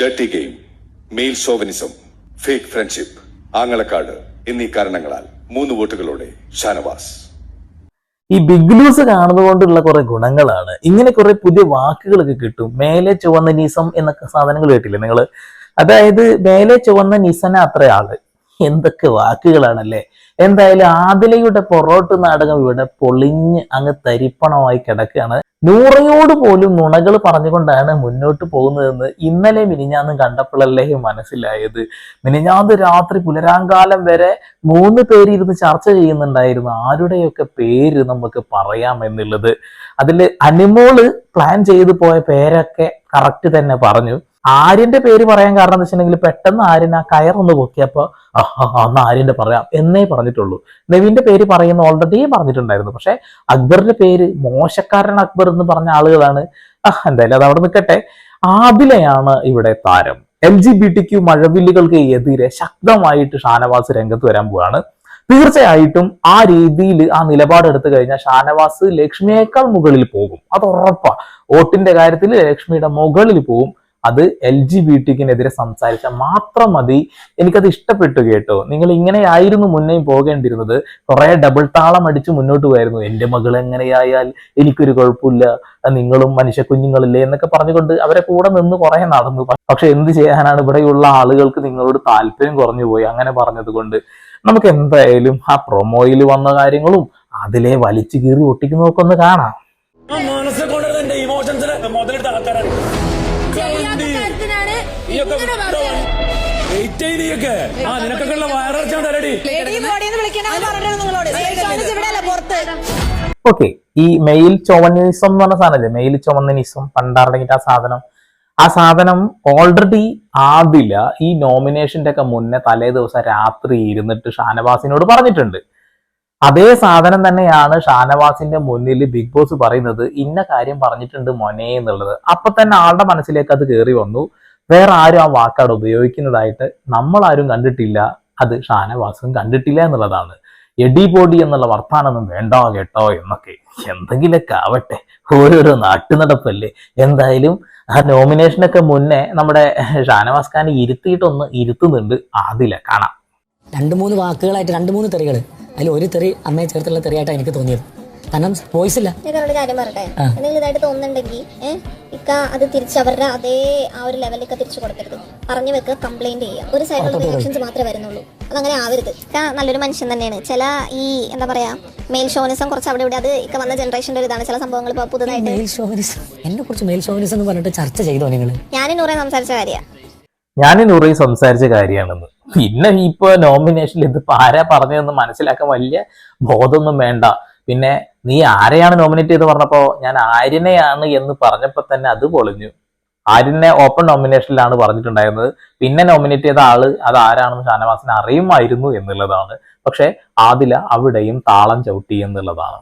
Dirty game male chauvinism fake friendship ആങ്ങളക്കാട് എന്നീ കാരണങ്ങളാൽ മൂന്ന് വോട്ടുകളോടെ ഷാനവാസ്. ഈ ബിഗ് ന്യൂസ് കാണുന്നതുകൊണ്ടുള്ള കുറെ ഗുണങ്ങളാണ്. ഇങ്ങനെ കുറെ പുതിയ വാക്കുകളൊക്കെ കിട്ടും. മേലെ ചുവന്ന നിസം എന്നൊക്കെ സാധനങ്ങൾ കേട്ടില്ലേ നിങ്ങൾ അതായത് മേലെ ചുവന്ന നിസന അത്ര ആൾ എന്തൊക്കെ വാക്കുകളാണല്ലേ? എന്തായാലും ആദിലയുടെ പൊറോട്ട് നാടകം ഇവിടെ പൊളിഞ്ഞ് അങ്ങ് തരിപ്പണമായി കിടക്കുകയാണ്. നൂറയോട് പോലും നുണകൾ പറഞ്ഞുകൊണ്ടാണ് മുന്നോട്ട് പോകുന്നതെന്ന് ഇന്നലെ മിനിഞ്ഞാന്ന് കണ്ടപ്പോഴല്ലേ മനസ്സിലായത്. മിനിഞ്ഞാന്ന് രാത്രി പുലരാങ്കാലം വരെ മൂന്ന് പേര് ഇരുന്ന് ചർച്ച ചെയ്യുന്നുണ്ടായിരുന്നു. ആരുടെയൊക്കെ പേര് നമുക്ക് പറയാം എന്നുള്ളത്. അതിൽ അനിമോൾ പ്ലാൻ ചെയ്തു പോയ പേരൊക്കെ കറക്റ്റ് തന്നെ പറഞ്ഞു. ആര്യന്റെ പേര് പറയാൻ കാരണം എന്ന് വെച്ചിട്ടുണ്ടെങ്കിൽ പെട്ടെന്ന് ആര്യൻ ആ കയർ കയറൊന്ന് പൊക്കിയപ്പോ അന്ന് ആര്യന്റെ പറയാം എന്നേ പറഞ്ഞിട്ടുള്ളൂ. നവീന്റെ പേര് പറയുന്ന ഓൾറെഡി പറഞ്ഞിട്ടുണ്ടായിരുന്നു. പക്ഷെ അക്ബറിന്റെ പേര് മോശക്കാരൻ അക്ബർ എന്ന് പറഞ്ഞ ആളുകളാണ്. എന്തായാലും അത് അവിടെ നിൽക്കട്ടെ. ആദിലയാണ് ഇവിടെ താരം. L G B T Q മഴവില്ലുകൾക്ക് എതിരെ ശക്തമായിട്ട് ഷാനവാസ് രംഗത്ത് വരാൻ പോവാണ്. തീർച്ചയായിട്ടും ആ രീതിയിൽ ആ നിലപാട് നിലപാടെടുത്തു കഴിഞ്ഞാൽ ഷാനവാസ് ലക്ഷ്മിയേക്കാൾ മുകളിൽ പോകും. അത് ഉറപ്പാ. വോട്ടിന്റെ കാര്യത്തിൽ ലക്ഷ്മിയുടെ മുകളിൽ പോകും. അത് എൽ ജി ബി ടിക്കിനെതിരെ സംസാരിച്ചാൽ മാത്രം മതി. എനിക്കത് ഇഷ്ടപ്പെട്ടു കേട്ടോ. നിങ്ങൾ ഇങ്ങനെയായിരുന്നു മുന്നേ പോകേണ്ടിരുന്നത് കുറെ ഡബിൾ താളം അടിച്ച് മുന്നോട്ട് പോയായിരുന്നു. എന്റെ മകൾ എങ്ങനെയായാൽ എനിക്കൊരു കുഴപ്പമില്ല. നിങ്ങളും മനുഷ്യ കുഞ്ഞുങ്ങളില്ലേ എന്നൊക്കെ പറഞ്ഞുകൊണ്ട് അവരെ കൂടെ നിന്ന് കുറെ നടന്നു. പക്ഷെ എന്ത് ചെയ്യാനാണ്? ഇവിടെയുള്ള ആളുകൾക്ക് നിങ്ങളോട് താല്പര്യം കുറഞ്ഞു പോയി. അങ്ങനെ പറഞ്ഞത് കൊണ്ട് നമുക്ക് എന്തായാലും ആ പ്രൊമോയിൽ വന്ന കാര്യങ്ങളും അതിലെ വലിച്ചു കീറി ഒട്ടിക്കുന്നതൊക്കെ ഒന്ന് കാണാം. ഓക്കെ ഈ മെയിൽ ചുവന്നിസം എന്ന് പറഞ്ഞ സാധനല്ലേ മെയിൽ ചുവന്നിനിസം പണ്ടറങ്ങിയിട്ട് ആ സാധനം. ആ സാധനം ഓൾറെഡി ആദില ഈ നോമിനേഷന്റെ ഒക്കെ മുന്നേ തലേ ദിവസം രാത്രി ഇരുന്നിട്ട് ഷാനവാസിനോട് പറഞ്ഞിട്ടുണ്ട്. അതേ സാധനം തന്നെയാണ് ഷാനവാസിന്റെ മുന്നിൽ ബിഗ് ബോസ് പറയുന്നത്. ഇന്ന കാര്യം പറഞ്ഞിട്ടുണ്ട് മൊനെ എന്നുള്ളത്. അപ്പൊ തന്നെ ആളുടെ മനസ്സിലേക്ക് അത് കയറി വന്നു. വേറെ ആരും ആ വാക്കാട് ഉപയോഗിക്കുന്നതായിട്ട് നമ്മൾ ആരും കണ്ടിട്ടില്ല. അത് ഷാനവാസും കണ്ടിട്ടില്ല എന്നുള്ളതാണ്. എടി പൊടി എന്നുള്ള വർത്താനൊന്നും വേണ്ട കേട്ടോ എന്നൊക്കെ. എന്തെങ്കിലുമൊക്കെ ആവട്ടെ. ഓരോരോ നാട്ടുനടപ്പല്ലേ. എന്തായാലും ആ നോമിനേഷനൊക്കെ മുന്നേ നമ്മുടെ ഷാനവാസ് ഖാനെ ഇരുത്തിയിട്ടൊന്ന് ഇരുത്തുന്നുണ്ട്. ആദില കാണാം. രണ്ട് മൂന്ന് വാക്കുകളായിട്ട് രണ്ട് മൂന്ന് തെറികൾ അതിൽ ഒരു തെറി അമ്മയെ ചേർത്തുള്ള തെറിയായിട്ടാണ് എനിക്ക് തോന്നിയത്. കാരണം വോയിസ് ഇല്ല. ഞാൻ ഒരു കാര്യം പറയട്ടെ? എന്തെങ്കിലും ഇതായിട്ട് തോന്നുന്നുണ്ടെങ്കിൽ ഇക്ക അത് തിരിച്ച് അവരുടെ അതേ ആ ഒരു ലെവലിലേക്ക് തിരിച്ചു കൊടുക്കരുത്. പറഞ്ഞു വെക്ക് കംപ്ലൈന്റ് ചെയ്യുക. ഒരു സൈഡിലുള്ള റിയാക്ഷൻസ് മാത്രമേ വരുന്നുള്ളൂ. അതങ്ങനെ ആവരുത്. ഇക്ക നല്ലൊരു മനുഷ്യൻ തന്നെയാണ്. ചില ഈ എന്താ പറയാ മെയിൽ ഷോനിസം കുറച്ച് അവിടെ ഇവിടെ അത് ഇക്ക വന്ന ജനറേഷന്റെ ഒരു ഇതാണ്. ചില സംഭവങ്ങൾ ഇപ്പോൾ പുതുതായിട്ട് മെയിൽ ഷോനിസം എന്നെ കുറിച്ച് മെയിൽ ഷോവനിസം എന്ന് പറഞ്ഞിട്ട് ചർച്ച ചെയ്തോ നിങ്ങൾ ഞാൻ നൂറെ സംസാരിച്ച കാര്യമാണ് ഞാൻ നൂറി സംസാരിച്ച കാര്യമാണെന്ന് പിന്നെ ഇപ്പൊ നോമിനേഷനിൽ ഇത് ആരാ പറഞ്ഞതെന്ന് മനസ്സിലാക്കാൻ വലിയ ബോധമൊന്നും വേണ്ട. പിന്നെ നീ ആരെയാണ് നോമിനേറ്റ് ചെയ്ത് പറഞ്ഞപ്പോ ഞാൻ ആര്യനെയാണ് എന്ന് പറഞ്ഞപ്പോ തന്നെ അത് പൊളിഞ്ഞു. ആര്യനെ ഓപ്പൺ നോമിനേഷനിലാണ് പറഞ്ഞിട്ടുണ്ടായിരുന്നത്. പിന്നെ നോമിനേറ്റ് ചെയ്ത ആൾ അത് ആരാണെന്ന് ഷാനവാസിന് അറിയുമായിരുന്നു എന്നുള്ളതാണ്. പക്ഷെ ആദില അവിടെയും താളം ചവിട്ടി എന്നുള്ളതാണ്.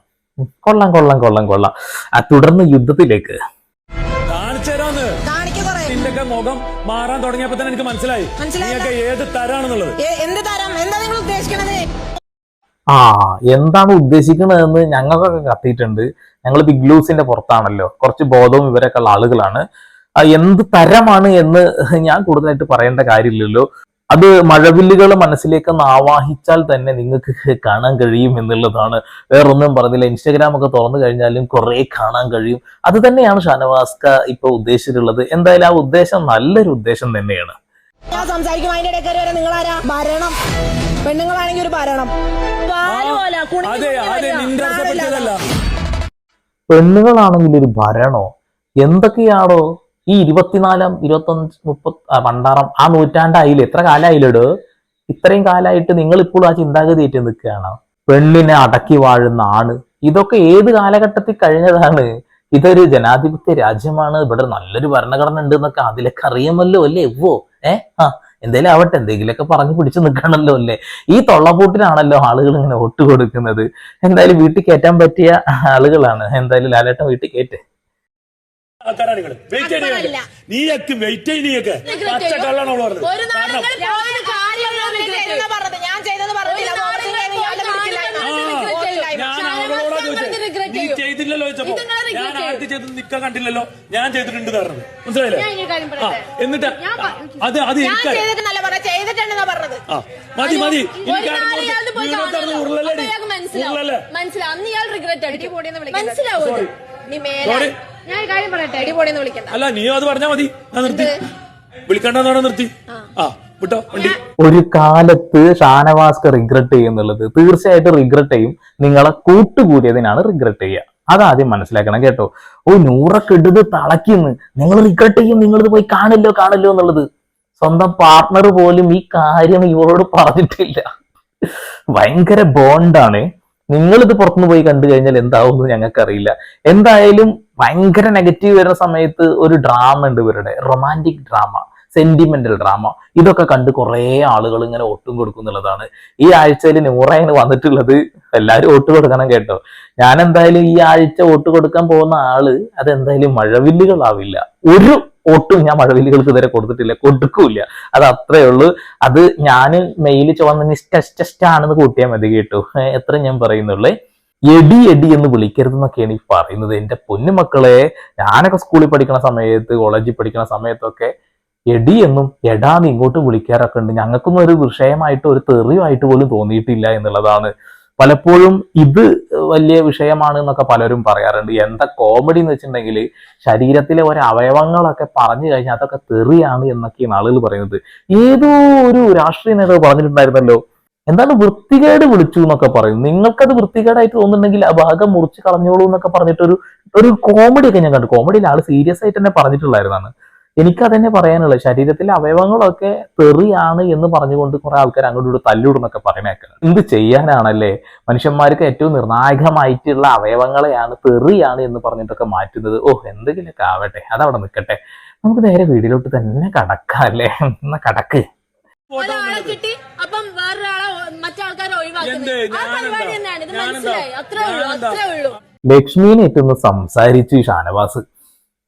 കൊള്ളം കൊള്ളാം കൊള്ളാം കൊള്ളാം. തുടർന്ന് യുദ്ധത്തിലേക്ക്. നിന്റെയൊക്കെ മുഖം മാറാൻ തുടങ്ങിയപ്പോ തന്നെ എനിക്ക് മനസ്സിലായി. മനസ്സിലായില്ല. ഏത് തരാണെന്നുള്ളത്? എന്ത് തരം? എന്താ നിങ്ങൾ ഉദ്ദേശിക്കണത്? ആ എന്താണ് ഉദ്ദേശിക്കുന്നതെന്ന് ഞങ്ങൾക്കൊക്കെ കത്തിയിട്ടുണ്ട്. ഞങ്ങൾ ബിഗ് ലൂസിന്റെ പുറത്താണല്ലോ. കുറച്ച് ബോധവും ഇവരൊക്കെ ഉള്ള ആളുകളാണ്. എന്ത് തരമാണ് എന്ന് ഞാൻ കൂടുതലായിട്ട് പറയേണ്ട കാര്യമില്ലല്ലോ. അത് മഴവില്ലുകൾ മനസ്സിലേക്ക് ആവാഹിച്ചാൽ തന്നെ നിങ്ങൾക്ക് കാണാൻ കഴിയും എന്നുള്ളതാണ്. വേറൊന്നും പറഞ്ഞില്ല. ഇൻസ്റ്റാഗ്രാം ഒക്കെ തുറന്നു കഴിഞ്ഞാലും കുറെ കാണാൻ കഴിയും. അത് തന്നെയാണ് ഷാനവാസ്ക ഇപ്പൊ ഉദ്ദേശിച്ചിട്ടുള്ളത്. എന്തായാലും ആ ഉദ്ദേശം നല്ലൊരു ഉദ്ദേശം തന്നെയാണ്. ഞാൻ സംസാരിക്കും. അതിന്റെ ഇടയ്ക്ക് നിങ്ങളാരാ? ഭരണം. പെണ്ണുങ്ങളാണെങ്കിൽ ഒരു ഭരണം. പാൽ അതെ അതെ. നിന്റെ. പെണ്ണുങ്ങളാണെങ്കിൽ ഒരു ഭരണോ? എന്തൊക്കെയാണോ ഈ ഇരുപത്തിനാലാം ഇരുപത്തഞ്ച് മുപ്പത് ആ, പണ്ടാറാം ആ നൂറ്റാണ്ടായില്ലേ? എത്ര കാലായില്ലടോ? ഇത്രയും കാലമായിട്ട് നിങ്ങൾ ഇപ്പോഴും ആ ചിന്താഗതി ഏറ്റു നിൽക്കുകയാണ്. പെണ്ണിനെ അടക്കി വാഴുന്ന ആണ് ഇതൊക്കെ ഏത് കാലഘട്ടത്തിൽ കഴിഞ്ഞതാണ്? ഇതൊരു ജനാധിപത്യ രാജ്യമാണ്. ഇവിടെ നല്ലൊരു ഭരണഘടന ഉണ്ട് എന്നൊക്കെ അതിലൊക്കെ അറിയാമല്ലോ അല്ലേ? എവ്വോ ഏ? ആ എന്തായാലും ആവട്ടെ എന്തെങ്കിലുമൊക്കെ പറഞ്ഞു പിടിച്ചു നിൽക്കണമല്ലോ അല്ലേ? ഈ തൊള്ളപ്പൂട്ടിനാണല്ലോ ആളുകൾ ഇങ്ങനെ വോട്ട് കൊടുക്കുന്നത്. എന്തായാലും വീട്ടിൽ കയറ്റാൻ പറ്റിയ ആളുകളാണ്. എന്തായാലും ലാലേട്ടൻ വീട്ടിൽ കയറ്റേ. വെയിറ്റ് നീയൊക്കെ നീയൊക്കെ. പച്ച കള്ളാണ്. ഞാൻ ചെയ്തത് പറഞ്ഞില്ല. നീ ചെയ്തില്ലല്ലോ ചോദിച്ചപ്പോ. ഞാൻ ആദ്യം ചെയ്തത് നിക്ക കണ്ടില്ലല്ലോ. ഞാൻ ചെയ്തിട്ടുണ്ട് പറഞ്ഞത് മനസ്സിലായില്ലേ? ആ? എന്നിട്ട് അത് അത് എനിക്ക് പറഞ്ഞ മതി മതി. ഉരുളല്ലേ. ഉരുളല്ലേ? മനസ്സിലാവും. അല്ല നീ അത് പറഞ്ഞാ മതി. ഞാൻ നിർത്തി. വിളിക്കണ്ടെന്നാണ് നിർത്തി? ആ. ഒരു കാലത്ത് ഷാനവാസ്കർ റിഗ്രറ്റ് ചെയ്യുന്നുള്ളത് തീർച്ചയായിട്ടും റിഗ്രറ്റ് ചെയ്യും. നിങ്ങളെ കൂട്ടുകൂടിയതിനാണ് റിഗ്രറ്റ് ചെയ്യുക. അതാദ്യം മനസ്സിലാക്കണം കേട്ടോ. ഓ നൂറൊക്കെ ഇടത് തളയ്ക്കുന്നു. നിങ്ങൾ റിഗ്രറ്റ് ചെയ്യും. നിങ്ങളിത് പോയി കാണില്ലോ കാണില്ലോ എന്നുള്ളത്. സ്വന്തം പാർട്ട്ണർ പോലും ഈ കാര്യം ഇവരോട് പറഞ്ഞിട്ടില്ല. ഭയങ്കര ബോണ്ടാണ് നിങ്ങളിത് പുറത്തുനിന്ന് പോയി കണ്ടു കഴിഞ്ഞാൽ എന്താവും എന്ന് ഞങ്ങൾക്കറിയില്ല. എന്തായാലും ഭയങ്കര നെഗറ്റീവ് വരുന്ന സമയത്ത് ഒരു ഡ്രാമ ഉണ്ട് ഇവരുടെ. റൊമാന്റിക് ഡ്രാമ സെന്റിമെന്റൽ ഡ്രാമ ഇതൊക്കെ കണ്ട് കുറേ ആളുകൾ ഇങ്ങനെ ഒട്ടും കൊടുക്കും എന്നുള്ളതാണ്. ഈ ആഴ്ചയിൽ നൂറായിന് വന്നിട്ടുള്ളത് എല്ലാവരും വോട്ട് കൊടുക്കണം കേട്ടോ. ഞാൻ എന്തായാലും ഈ ആഴ്ച വോട്ട് കൊടുക്കാൻ പോകുന്ന ആൾ അതെന്തായാലും മഴവില്ലുകളാവില്ല. ഒരു വോട്ടും ഞാൻ മഴവില്ലുകൾക്ക് ഇതുവരെ കൊടുത്തിട്ടില്ല. കൊടുക്കൂല അത് അത്രേ ഉള്ളൂ. അത് ഞാൻ മെയിൽ ചുവന്ന ടെസ്റ്റ് ആണെന്ന് കൂട്ടിയാൽ മതി കേട്ടോ. എത്ര ഞാൻ പറയുന്നുള്ളേ. എടി എടി എന്ന് വിളിക്കരുത് എന്നൊക്കെയാണ് ഈ പറയുന്നത്. എന്റെ പൊന്നുമക്കളെ ഞാനൊക്കെ സ്കൂളിൽ പഠിക്കുന്ന സമയത്ത് കോളേജിൽ പഠിക്കുന്ന സമയത്തൊക്കെ എടി എന്നും എടാന്ന് ഇങ്ങോട്ട് വിളിക്കാറൊക്കെ ഉണ്ട്. ഞങ്ങൾക്കൊന്നും ഒരു വിഷയമായിട്ട് ഒരു തെറിയുമായിട്ട് പോലും തോന്നിയിട്ടില്ല എന്നുള്ളതാണ്. പലപ്പോഴും ഇത് വലിയ വിഷയമാണ് എന്നൊക്കെ പലരും പറയാറുണ്ട്. എന്താ കോമഡി എന്ന് വെച്ചിട്ടുണ്ടെങ്കിൽ ശരീരത്തിലെ ഒരു അവയവങ്ങളൊക്കെ പറഞ്ഞു കഴിഞ്ഞാൽ അതൊക്കെ തെറിയാണ് എന്നൊക്കെയാണ് ആളുകൾ പറയുന്നത്. ഏതോ ഒരു രാഷ്ട്രീയ നേതാവ് പറഞ്ഞിട്ടുണ്ടായിരുന്നല്ലോ എന്താണ് വൃത്തികേട് വിളിച്ചു എന്നൊക്കെ പറയും. നിങ്ങൾക്കത് വൃത്തികേടായിട്ട് തോന്നുന്നുണ്ടെങ്കിൽ ആ ഭാഗം മുറിച്ച് കളഞ്ഞോളൂ എന്നൊക്കെ പറഞ്ഞിട്ടൊരു ഒരു കോമഡി ഒക്കെ ഞാൻ കണ്ടു. കോമഡിയിൽ ആൾ സീരിയസ് ആയിട്ട് തന്നെ പറഞ്ഞിട്ടുള്ളായിരുന്നാണ് എനിക്ക് അതന്നെ പറയാനുള്ളത് ശരീരത്തിലെ അവയവങ്ങളൊക്കെ തെറിയാണ് എന്ന് പറഞ്ഞുകൊണ്ട് കുറെ ആൾക്കാർ അങ്ങോട്ട് ഇങ്ങോട്ട് തല്ലിവിടുന്നൊക്കെ പറയുന്നേക്കാണ് എന്ത് ചെയ്യാനാണല്ലേ? മനുഷ്യന്മാർക്ക് ഏറ്റവും നിർണായകമായിട്ടുള്ള അവയവങ്ങളെയാണ് തെറിയാണ് എന്ന് പറഞ്ഞിട്ടൊക്കെ മാറ്റുന്നത്. ഓ എന്തെങ്കിലുമൊക്കെ ആവട്ടെ അതവിടെ നിൽക്കട്ടെ. നമുക്ക് നേരെ വീടിലോട്ട് തന്നെ കടക്കാം അല്ലേ? എന്നാ കടക്ക്. ഒരാളെ കിട്ടി അപ്പം വേറൊരാളെ മറ്റാൾക്കാരെ ഒഴിവാക്കുന്നത്. എന്ത്? ആ? പരിപാടി തന്നെയാണ്. ഇത് മനസ്സിലായി? അത്രേ ഉള്ളൂ ഞാനെന്താ? അത്രേ ഉള്ളൂ. ലക്ഷ്മിനെ എത്തുന്ന സംസാരിച്ചു ഈ ഷാനവാസ്.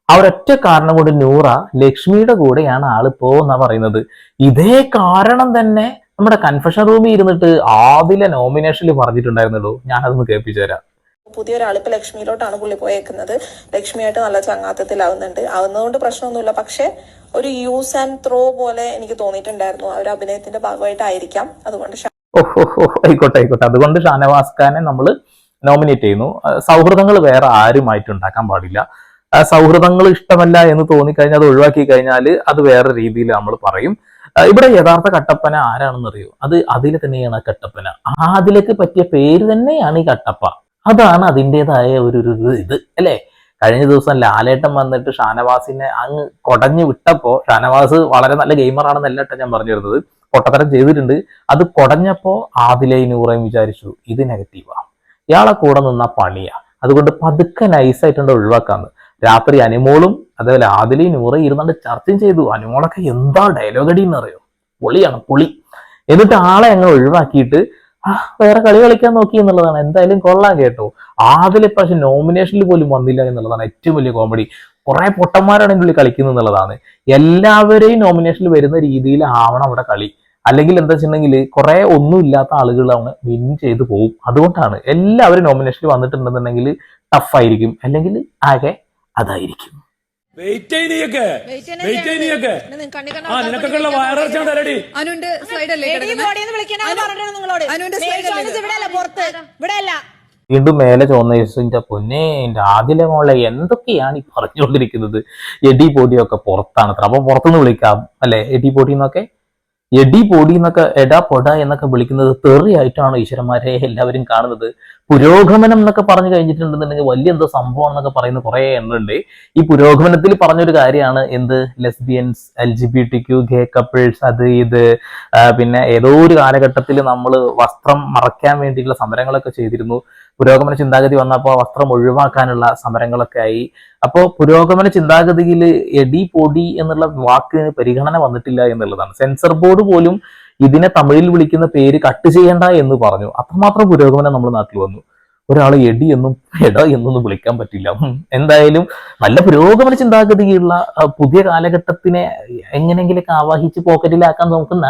ആ ഒരൊറ്റ കാരണം കൊണ്ട് നൂറ ലക്ഷ്മിയുടെ കൂടെയാണ് ആൾ പോന്നാ പറയുന്നത്. ഇതേ കാരണം തന്നെ നമ്മുടെ കൺഫഷൻ റൂമിൽ ഇരുന്നിട്ട് ആദ്യ നോമിനേഷനിൽ പറഞ്ഞിട്ടുണ്ടായിരുന്നുള്ളൂ ഞാനതൊന്ന് കേൾപ്പിച്ചു തരാം. പുതിയൊരാൾ ഇപ്പൊ ലക്ഷ്മിയിലോട്ടാണ് പുള്ളി പോയേക്കുന്നത്. ലക്ഷ്മിയായിട്ട് നല്ല ചങ്ങാത്തത്തിലാവുന്നുണ്ട്. ആവുന്നതുകൊണ്ട് പ്രശ്നമൊന്നുമില്ല. പക്ഷെ ഒരു യൂസ് ആൻഡ് ത്രോ പോലെ എനിക്ക് തോന്നിയിട്ടുണ്ടായിരുന്നു. ആ ഒരു അഭിനയത്തിന്റെ ഭാഗമായിട്ടായിരിക്കാം. അതുകൊണ്ട് ആയിക്കോട്ടെ ആയിക്കോട്ടെ. അതുകൊണ്ട് ഷാനവാസ് ഖാനെ നമ്മൾ നോമിനേറ്റ് ചെയ്യുന്നു. സൗഹൃദങ്ങൾ വേറെ ആരുമായിട്ട് ഉണ്ടാക്കാൻ പാടില്ല. സൗഹൃദങ്ങൾ ഇഷ്ടമല്ല എന്ന് തോന്നിക്കഴിഞ്ഞാൽ അത് ഒഴിവാക്കി കഴിഞ്ഞാൽ അത് വേറെ രീതിയിൽ നമ്മൾ പറയും. ഇവിടെ യഥാർത്ഥ കട്ടപ്പന ആരാണെന്നറിയോ അത് അതിൽ തന്നെയാണ് കട്ടപ്പന. അതിലേക്ക് പറ്റിയ പേര് തന്നെയാണ് ഈ കട്ടപ്പ. അതാണ് അതിന്റെതായ ഒരു ഇത് അല്ലേ? കഴിഞ്ഞ ദിവസം ലാലേട്ടൻ വന്നിട്ട് ഷാനവാസിനെ അങ്ങ് കൊടഞ്ഞു വിട്ടപ്പോ ഷാനവാസ് വളരെ നല്ല ഗെയിമറാണെന്നല്ല കേട്ടോ ഞാൻ പറഞ്ഞു തരുന്നത് പൊട്ടത്തരം ചെയ്തിട്ടുണ്ട്. അത് കൊടഞ്ഞപ്പോ ആദിലെ നൂറേം വിചാരിച്ചു ഇത് നെഗറ്റീവാ ഇയാളെ കൂടെ നിന്ന പണിയാ. അതുകൊണ്ട് പതുക്കെ നൈസായിട്ടുണ്ട് ഒഴിവാക്കാന്ന്. രാത്രി അനുമോളും അതേപോലെ ആദിലി നൂറ് ഇരുന്നാണ്ട് ചർച്ചയും ചെയ്തു. അനുമോളൊക്കെ എന്താ ഡയലോഗ് അടി എന്നറിയോ പൊളിയാണ് പൊളി. എന്നിട്ട് ആളെ അങ്ങ് ഒഴിവാക്കിയിട്ട് ആ വേറെ കളി കളിക്കാൻ നോക്കി എന്നുള്ളതാണ്. എന്തായാലും കൊള്ളാം കേട്ടോ. ആദ്യം പ്രാവശ്യം നോമിനേഷനിൽ പോലും വന്നില്ല എന്നുള്ളതാണ് ഏറ്റവും വലിയ കോമഡി കുറെ പൊട്ടന്മാരാണ് ഇതിന്റെ ഉള്ളിൽ കളിക്കുന്നത് എന്നുള്ളതാണ്. എല്ലാവരെയും നോമിനേഷനിൽ വരുന്ന രീതിയിൽ ആവണം അവിടെ കളി. അല്ലെങ്കിൽ എന്താ വെച്ചിട്ടുണ്ടെങ്കിൽ കുറെ ഒന്നും ഇല്ലാത്ത ആളുകളാണ് വിൻ ചെയ്ത് പോകും അതുകൊണ്ടാണ് എല്ലാവരും നോമിനേഷനിൽ വന്നിട്ടുണ്ടെന്നുണ്ടെങ്കിൽ ടഫായിരിക്കും അല്ലെങ്കിൽ ആകെ അതായിരിക്കും. വീണ്ടും മേലെ ചോന്ന യേശുവിന്റെ പൊന്നെ എന്റെ ആദിലെ മോളെ എന്തൊക്കെയാണ് ഈ പറഞ്ഞുകൊണ്ടിരിക്കുന്നത്? എടി പൊടിയൊക്കെ പുറത്താണ് അത്ര. അപ്പൊ പുറത്തുനിന്ന് വിളിക്കാം അല്ലെ? എടി പൊടി എന്നൊക്കെ? എടി പൊടി എന്നൊക്കെ എടാ പൊട എന്നൊക്കെ വിളിക്കുന്നത് തെറിയായിട്ടാണ് ഈശ്വരന്മാരെ എല്ലാവരും കാണുന്നത്. പുരോഗമനം എന്നൊക്കെ പറഞ്ഞു കഴിഞ്ഞിട്ടുണ്ടെന്നുണ്ടെങ്കിൽ വലിയ എന്തോ സംഭവം എന്നൊക്കെ പറയുന്ന കുറെ എണ്ണുണ്ട് ഈ പുരോഗമനത്തിൽ പറഞ്ഞൊരു കാര്യമാണ് എന്ത്? Lesbians L G B T Q gay couples അത് ഇത് പിന്നെ ഏതോ ഒരു കാലഘട്ടത്തിൽ നമ്മൾ വസ്ത്രം മറയ്ക്കാൻ വേണ്ടിയിട്ടുള്ള സമരങ്ങളൊക്കെ ചെയ്തിരുന്നു. പുരോഗമന ചിന്താഗതി വന്നപ്പോൾ വസ്ത്രം ഒഴിവാക്കാനുള്ള സമരങ്ങളൊക്കെ ആയി. അപ്പോൾ പുരോഗമന ചിന്താഗതിയിൽ എടി പൊടി എന്നുള്ള വാക്കിന് പരിഗണന വന്നിട്ടില്ല എന്നുള്ളതാണ്. സെൻസർ ബോർഡ് പോലും ഇതിനെ തമിഴിൽ വിളിക്കുന്ന പേര് കട്ട് ചെയ്യേണ്ട എന്ന് പറഞ്ഞു. അത്രമാത്രം പുരോഗമനം നമ്മുടെ നാട്ടിൽ വന്നു. ഒരാൾ എടി എന്നും എട എന്നൊന്നും വിളിക്കാൻ പറ്റില്ല. എന്തായാലും നല്ല പുരോഗമന ചിന്താഗതിയുള്ള പുതിയ കാലഘട്ടത്തിനെ എങ്ങനെങ്കിലൊക്കെ ആവാഹിച്ച് പോക്കറ്റിലാക്കാൻ നോക്കുന്ന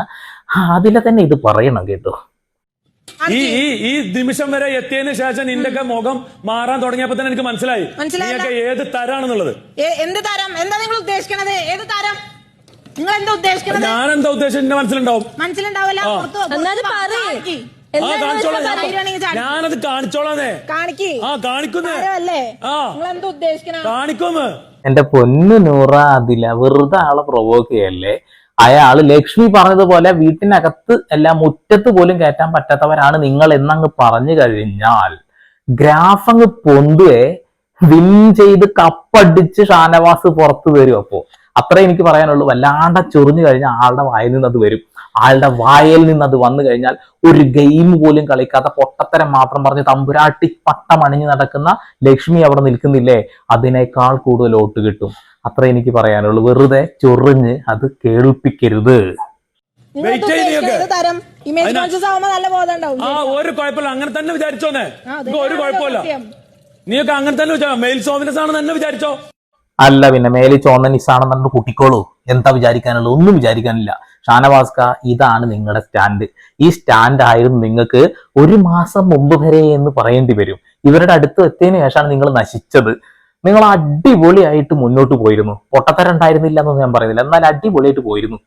അതിലെ തന്നെ ഇത് പറയണം കേട്ടോ. ഈ ഈ ഈ നിമിഷം വരെ എത്തിയതിനു ശേഷം നിന്റെയൊക്കെ മുഖം മാറാൻ തുടങ്ങിയപ്പോ തന്നെ എനിക്ക് മനസ്സിലായി. ഏത് തരാണെന്നുള്ളത്? എന്ത് തരം? എന്താ നിങ്ങൾ ഉദ്ദേശിക്കണത്? ഏത് തരം? നിങ്ങൾ എന്താ ഉദ്ദേശിക്കുന്നത് ഞാൻ എന്താ ഉദ്ദേശം എന്റെ മനസ്സിലുണ്ടാവും. മനസ്സിലുണ്ടാവില്ല ആ. ആ കാണിച്ചോളാം. ഞാൻ-. ഞാനത് കാണിച്ചോളാന്നേ. കാണിക്ക്. ആ കാണിക്കുന്നേ. അല്ലേ ആ. നിങ്ങൾ എന്താ ഉദ്ദേശിക്കണ? കാണിക്കുന്ന്. എന്റെ പൊന്നു നൂറ അതില വെറുതെ ആളെ പ്രൊവോക്ക് ചെയ്യല്ലേ? അയാൾ ലക്ഷ്മി പറഞ്ഞതുപോലെ വീട്ടിനകത്ത് എല്ലാം മുറ്റത്ത് പോലും കയറ്റാൻ പറ്റാത്തവരാണ് നിങ്ങൾ എന്നങ്ങ് പറഞ്ഞു കഴിഞ്ഞാൽ. ഗ്രാഫ് അങ്ങ് പൊന്തുവേ വിൻ ചെയ്ത് കപ്പടിച്ച് ഷാനവാസ് പുറത്തു വരും അപ്പോ. അത്രേ എനിക്ക് പറയാനുള്ളൂ. വല്ലാണ്ട ചൊറിഞ്ഞു കഴിഞ്ഞാൽ ആളുടെ വായിൽ നിന്ന് അത് വരും. ആളുടെ വായിൽ നിന്ന് അത് വന്നു കഴിഞ്ഞാൽ ഒരു ഗെയിം പോലും കളിക്കാത്ത പൊട്ടത്തരം മാത്രം പറഞ്ഞ് തമ്പുരാട്ടി പട്ടം അണിഞ്ഞു നടക്കുന്ന ലക്ഷ്മി അവിടെ നിൽക്കുന്നില്ലേ? അതിനേക്കാൾ കൂടുതൽ ഓട്ട് കിട്ടും. അത്ര എനിക്ക് പറയാനുള്ളൂ. വെറുതെ ചൊറിഞ്ഞ് അത് കേൾപ്പിക്കരുത്. ഒരു കുഴപ്പമില്ല. അങ്ങനെ തന്നെ വിചാരിച്ചോന്നേ. ഒരു കുഴപ്പമില്ല. നീയൊക്കെ അങ്ങനെ തന്നെ വിചാരിച്ചോ? മെയിൽ സോമിനസ് ആണെന്ന് തന്നെ വിചാരിച്ചോ? അല്ല പിന്നെ മേലെ ചോന്ന നിസാണെന്നു കുട്ടിക്കോളൂ. എന്താ വിചാരിക്കാനുള്ളത്? ഒന്നും വിചാരിക്കാനില്ല. ഷാനവാസ്ക ഇതാണ് നിങ്ങളുടെ സ്റ്റാൻഡ്. ഈ സ്റ്റാൻഡ് ആയിരുന്നു നിങ്ങൾക്ക് ഒരു മാസം മുമ്പ് വരെ എന്ന് പറയേണ്ടി വരും. ഇവരുടെ അടുത്ത് എത്തിയതിനു ശേഷമാണ് നിങ്ങൾ നശിച്ചത്. നിങ്ങൾ അടിപൊളിയായിട്ട് മുന്നോട്ട് പോയിരുന്നു. പൊട്ടത്തരം ഉണ്ടായിരുന്നില്ല എന്നൊന്നും ഞാൻ പറയുന്നില്ല. എന്നാൽ അടിപൊളിയായിട്ട് പോയിരുന്നു.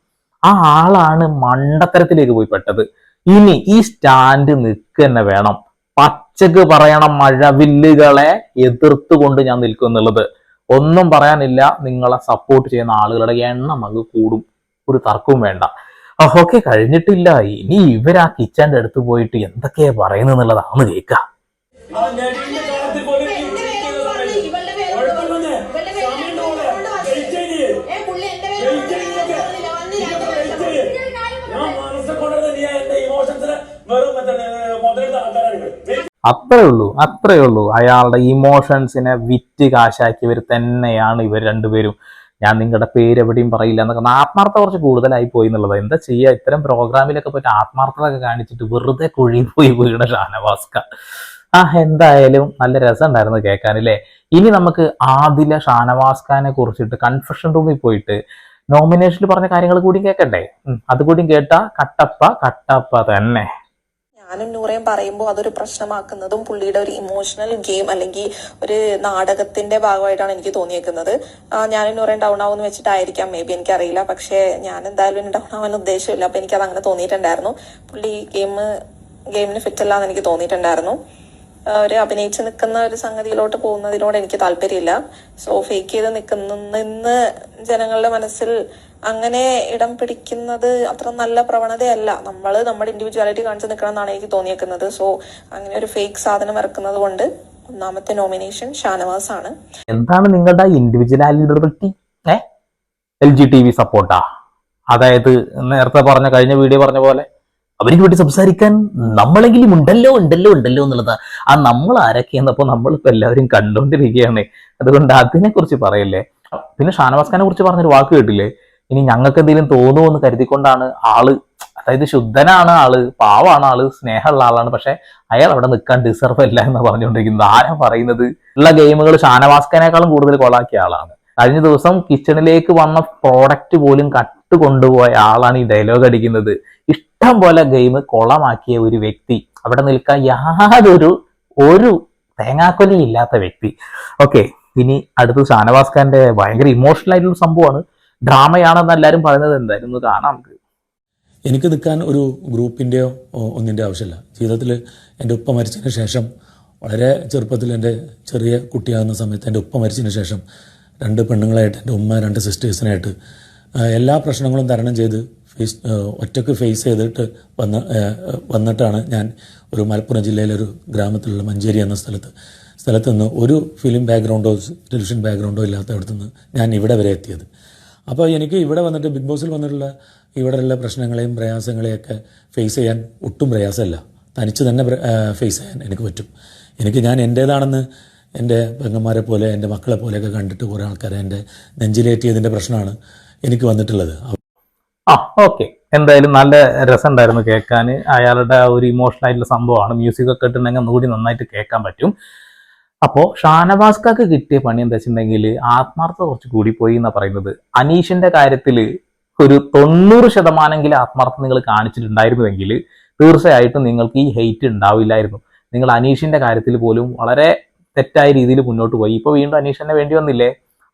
ആ ആളാണ് മണ്ടത്തരത്തിലേക്ക് പോയി പെട്ടത്. ഇനി ഈ സ്റ്റാൻഡ് നിൽക്കുക തന്നെ വേണം. പച്ചക്ക് പറയണം മഴവില്ലുകളെ എതിർത്തുകൊണ്ട് ഞാൻ നിൽക്കും എന്നുള്ളത് ഒന്നും പറയാനില്ല. നിങ്ങളെ സപ്പോർട്ട് ചെയ്യുന്ന ആളുകളുടെ എണ്ണം അങ്ങ് കൂടും. ഒരു തർക്കവും വേണ്ട. ഓക്കെ കഴിഞ്ഞിട്ടില്ല. ഇനി ഇവരാ കിച്ചന്റെ അടുത്ത് പോയിട്ട് എന്തൊക്കെയാ പറയുന്നത് എന്നുള്ളതാണ് കേൾക്കുക അത്രേ ഉള്ളൂ അത്രേ ഉള്ളൂ. അയാളുടെ ഇമോഷൻസിനെ വിറ്റ് കാശാക്കിയവർ തന്നെയാണ് ഇവർ രണ്ടുപേരും. ഞാൻ നിങ്ങളുടെ പേര് എവിടെയും പറയില്ല എന്നൊക്കെ ആത്മാർത്ഥ കുറച്ച് കൂടുതലായി പോയി എന്നുള്ളത്. എന്താ ചെയ്യുക ഇത്തരം പ്രോഗ്രാമിലൊക്കെ പോയിട്ട് ആത്മാർത്ഥത ഒക്കെ കാണിച്ചിട്ട് വെറുതെ കുഴി പോയി വീണ ഷാനവാസ്ക. ആ എന്തായാലും നല്ല രസമുണ്ടായിരുന്നു കേൾക്കാനല്ലേ? ഇനി നമുക്ക് ആദില ഷാനവാസ്ഖാനെ കുറിച്ചിട്ട് കൺഫെഷൻ റൂമിൽ പോയിട്ട് നോമിനേഷനിൽ പറഞ്ഞ കാര്യങ്ങൾ കൂടി കേൾക്കണ്ടേ? അതുകൂടി കേട്ട കട്ടപ്പ കട്ടപ്പ തന്നെ. ഞാനും നൂറയും പറയുമ്പോൾ അതൊരു പ്രശ്നമാക്കുന്നതും പുള്ളിയുടെ ഒരു ഇമോഷണൽ ഗെയിം അല്ലെങ്കിൽ ഒരു നാടകത്തിന്റെ ഭാഗമായിട്ടാണ് എനിക്ക് തോന്നിയേക്കുന്നത്. ഞാനും നൂറയും ഡൗൺ ആവുമെന്ന് വെച്ചിട്ടായിരിക്കാം മേ ബി എനിക്കറിയില്ല. പക്ഷേ ഞാൻ എന്തായാലും ഡൗൺ ആവാൻ ഉദ്ദേശമില്ല. അപ്പൊ എനിക്കത് അങ്ങനെ തോന്നിയിട്ടുണ്ടായിരുന്നു. പുള്ളി ഗെയിം ഗെയിമിന് ഫിറ്റ് അല്ല എന്ന് എനിക്ക് തോന്നിയിട്ടുണ്ടായിരുന്നു. ഒരു അഭിനയിച്ച് നിൽക്കുന്ന ഒരു സംഗതിയിലോട്ട് പോകുന്നതിനോട് എനിക്ക് താല്പര്യമില്ല. സോ ഫേക്ക് ചെയ്ത് നിൽക്കുന്ന ജനങ്ങളുടെ മനസ്സിൽ അങ്ങനെ ഇടം പിടിക്കുന്നത് അത്ര നല്ല പ്രവണതയല്ല. നമ്മൾ നമ്മുടെ ഇൻഡിവിജ്വാലിറ്റി കാണിച്ച് നിൽക്കണം എന്നാണ് എനിക്ക് തോന്നിയേക്കുന്നത്. സോ അങ്ങനെ ഒരു ഫേക്ക് സാധനം ഇറക്കുന്നത് കൊണ്ട് ഒന്നാമത്തെ നോമിനേഷൻ ഷാനവാസ് ആണ്. എന്താണ് നിങ്ങളുടെ individuality L G T V സപ്പോർട്ടാ അതായത് നേരത്തെ പറഞ്ഞ കഴിഞ്ഞ വീഡിയോ പറഞ്ഞ പോലെ അവർക്ക് വേണ്ടി സംസാരിക്കാൻ നമ്മളെങ്കിലും ഉണ്ടല്ലോ ഉണ്ടല്ലോ ഉണ്ടല്ലോ എന്നുള്ളത്. ആ നമ്മൾ ആരൊക്കെയെന്നപ്പോ നമ്മളിപ്പോ എല്ലാവരും കണ്ടുകൊണ്ടിരിക്കുകയാണ്. അതുകൊണ്ട് അതിനെ കുറിച്ച് പറയല്ലേ? പിന്നെ ഷാനവാസ്ഖാനെ കുറിച്ച് പറഞ്ഞൊരു വാക്ക് കേട്ടില്ലേ? ഇനി ഞങ്ങൾക്ക് എന്തെങ്കിലും തോന്നുമോ എന്ന് കരുതിക്കൊണ്ടാണ് ആൾ അതായത് ശുദ്ധനാണ് ആൾ പാവാണ് ആൾ സ്നേഹമുള്ള ആളാണ്. പക്ഷെ അയാൾ അവിടെ നിൽക്കാൻ ഡിസർവ് അല്ല എന്ന് പറഞ്ഞുകൊണ്ടിരിക്കുന്നത് ആരാ പറയുന്നത്? ഉള്ള ഗെയിമുകൾ ഷാനവാസ്ഖാനേക്കാളും കൂടുതൽ കൊളാക്കിയ ആളാണ്. കഴിഞ്ഞ ദിവസം കിച്ചണിലേക്ക് വന്ന പ്രോഡക്റ്റ് പോലും കട്ട് കൊണ്ടുപോയ ആളാണ് ഈ ഡയലോഗ് അടിക്കുന്നത്. ഇഷ്ടം പോലെ ഗെയിം കൊളമാക്കിയ ഒരു വ്യക്തി. അവിടെ നിൽക്കാൻ യാതൊരു ഒരു തേങ്ങാക്കൊലി ഇല്ലാത്ത വ്യക്തി. ഓക്കെ ഇനി അടുത്ത് ഷാനവാസ് ഖാന്റെ ഭയങ്കര ഇമോഷണൽ ആയിട്ടുള്ള സംഭവമാണ്. ഡ്രാമയാണെന്ന് എല്ലാവരും പറയുന്നത് എന്തായാലും ഒന്ന് കാണാം നമുക്ക്. എനിക്ക് നിൽക്കാൻ ഒരു ഗ്രൂപ്പിന്റെയോ ഒന്നിന്റെ ആവശ്യമില്ല. ജീവിതത്തിൽ എന്റെ ഉപ്പ മരിച്ചതിന് ശേഷം വളരെ ചെറുപ്പത്തിൽ എന്റെ ചെറിയ കുട്ടിയാകുന്ന സമയത്ത് എന്റെ ഉപ്പ മരിച്ചതിന് ശേഷം രണ്ട് പെണ്ണുങ്ങളായിട്ട് എന്റെ ഉമ്മ രണ്ട് സിസ്റ്റേഴ്സിനായിട്ട് എല്ലാ പ്രശ്നങ്ങളും തരണം ചെയ്ത് ഒറ്റയ്ക്ക് ഫേസ് ചെയ്തിട്ട് വന്ന വന്നിട്ടാണ് ഞാൻ ഒരു മലപ്പുറം ജില്ലയിലെ ഒരു ഗ്രാമത്തിലുള്ള മഞ്ചേരി എന്ന സ്ഥലത്ത് സ്ഥലത്ത് നിന്ന് ഒരു ഫിലിം ബാക്ക്ഗ്രൗണ്ടോ ടെലിവിഷൻ ബാക്ക്ഗ്രൗണ്ടോ ഇല്ലാത്തടത്തു നിന്ന് ഞാൻ ഇവിടെ വരെ എത്തിയത്. അപ്പോൾ എനിക്ക് ഇവിടെ വന്നിട്ട് ബിഗ് ബോസിൽ വന്നിട്ടുള്ള ഇവിടെയുള്ള പ്രശ്നങ്ങളെയും പ്രയാസങ്ങളെയൊക്കെ ഫേസ് ചെയ്യാൻ ഒട്ടും പ്രയാസമല്ല. തനിച്ച് തന്നെ ഫേസ് ചെയ്യാൻ എനിക്ക് പറ്റും. എനിക്ക് ഞാൻ എന്റേതാണെന്ന് എന്റെ പെങ്ങന്മാരെ പോലെ എന്റെ മക്കളെ പോലെയൊക്കെ കണ്ടിട്ട് കുറേ ആൾക്കാരെ എന്റെ നെഞ്ചിലേറ്റിയതിന്റെ പ്രശ്നമാണ് എനിക്ക് വന്നിട്ടുള്ളത്. ഓക്കെ. എന്തായാലും നല്ല രസമുണ്ടായിരുന്നു കേൾക്കാൻ. അയാളുടെ ഒരു ഇമോഷണൽ ആയിട്ടുള്ള സംഭവമാണ്. മ്യൂസിക് ഒക്കെ ഇട്ടുണ്ടെങ്കിൽ ഒന്നുകൂടി നന്നായിട്ട് കേൾക്കാൻ പറ്റും. അപ്പോൾ ഷാനവാസ്കാക്ക് കിട്ടിയ പണി എന്താ വെച്ചിട്ടുണ്ടെങ്കിൽ ആത്മാർത്ഥത കുറച്ച് കൂടിപ്പോയി എന്നാ പറയുന്നത്. അനീഷിന്റെ കാര്യത്തിൽ ഒരു തൊണ്ണൂറ് ശതമാനെങ്കിലും ആത്മാർത്ഥം നിങ്ങൾ കാണിച്ചിട്ടുണ്ടായിരുന്നുവെങ്കിൽ തീർച്ചയായിട്ടും നിങ്ങൾക്ക് ഈ ഹെയ്റ്റ് ഉണ്ടാവില്ലായിരുന്നു. നിങ്ങൾ അനീഷിന്റെ കാര്യത്തിൽ പോലും വളരെ തെറ്റായ രീതിയിൽ മുന്നോട്ട് പോയി. ഇപ്പൊ വീണ്ടും അനീഷിനെ വേണ്ടി വന്നില്ലേ?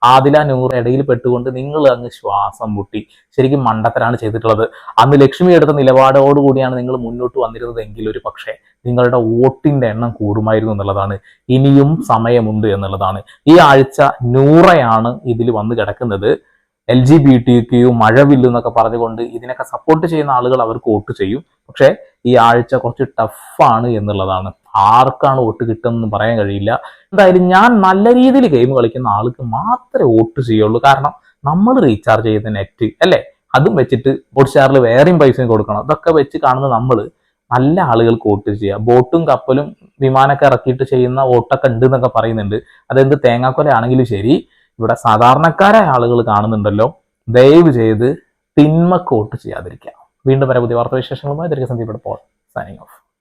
ആദില നൂർ ഇടയിൽ പെട്ടുകൊണ്ട് നിങ്ങൾ അങ്ങ് ശ്വാസം മുട്ടി. ശരിക്കും മണ്ടത്തരാണ് ചെയ്തിട്ടുള്ളത്. അന്ന് ലക്ഷ്മി എടുത്ത നിലപാടോടുകൂടിയാണ് നിങ്ങൾ മുന്നോട്ട് വന്നിരുന്നതെങ്കിൽ ഒരു പക്ഷേ നിങ്ങളുടെ വോട്ടിന്റെ എണ്ണം കൂടുമായിരുന്നു എന്നുള്ളതാണ്. ഇനിയും സമയമുണ്ട് എന്നുള്ളതാണ്. ഈ ആഴ്ച നൂറയാണ് ഇതിൽ വന്ന് കിടക്കുന്നത്. L G B T Q മഴവില്ലു എന്നൊക്കെ പറഞ്ഞുകൊണ്ട് ഇതിനൊക്കെ സപ്പോർട്ട് ചെയ്യുന്ന ആളുകൾ അവർക്ക് വോട്ട് ചെയ്യും. പക്ഷേ ഈ ആഴ്ച കുറച്ച് ടഫാണ് എന്നുള്ളതാണ്. ആർക്കാണ് വോട്ട് കിട്ടുമെന്ന് പറയാൻ കഴിയില്ല. എന്തായാലും ഞാൻ നല്ല രീതിയിൽ ഗെയിം കളിക്കുന്ന ആൾക്ക് മാത്രമേ വോട്ട് ചെയ്യുള്ളൂ. കാരണം നമ്മൾ റീചാർജ് ചെയ്ത നെറ്റ് അല്ലേ? അതും വെച്ചിട്ട് ഹോട്ട്സ്റ്റാറിൽ വേറെയും പൈസയും കൊടുക്കണം. അതൊക്കെ വെച്ച് കാണുന്ന നമ്മൾ നല്ല ആളുകൾക്ക് വോട്ട് ചെയ്യുക ബോട്ടും കപ്പലും വിമാനമൊക്കെ ഇറക്കിയിട്ട് ചെയ്യുന്ന വോട്ടൊക്കെ ഉണ്ട് എന്നൊക്കെ പറയുന്നുണ്ട്. അതെന്ത് തേങ്ങാക്കൊല ആണെങ്കിലും ശരി. ഇവിടെ സാധാരണക്കാരായ ആളുകൾ കാണുന്നുണ്ടല്ലോ. ദയവ് ചെയ്ത് തിന്മ കോട്ട് ചെയ്യാതിരിക്കുക. വീണ്ടും വരെ പുതിയ വാർത്താവിശേഷങ്ങളുമായി. തിരികെ സന്ദീപ് പോൾ സൈനിങ് ഓഫ്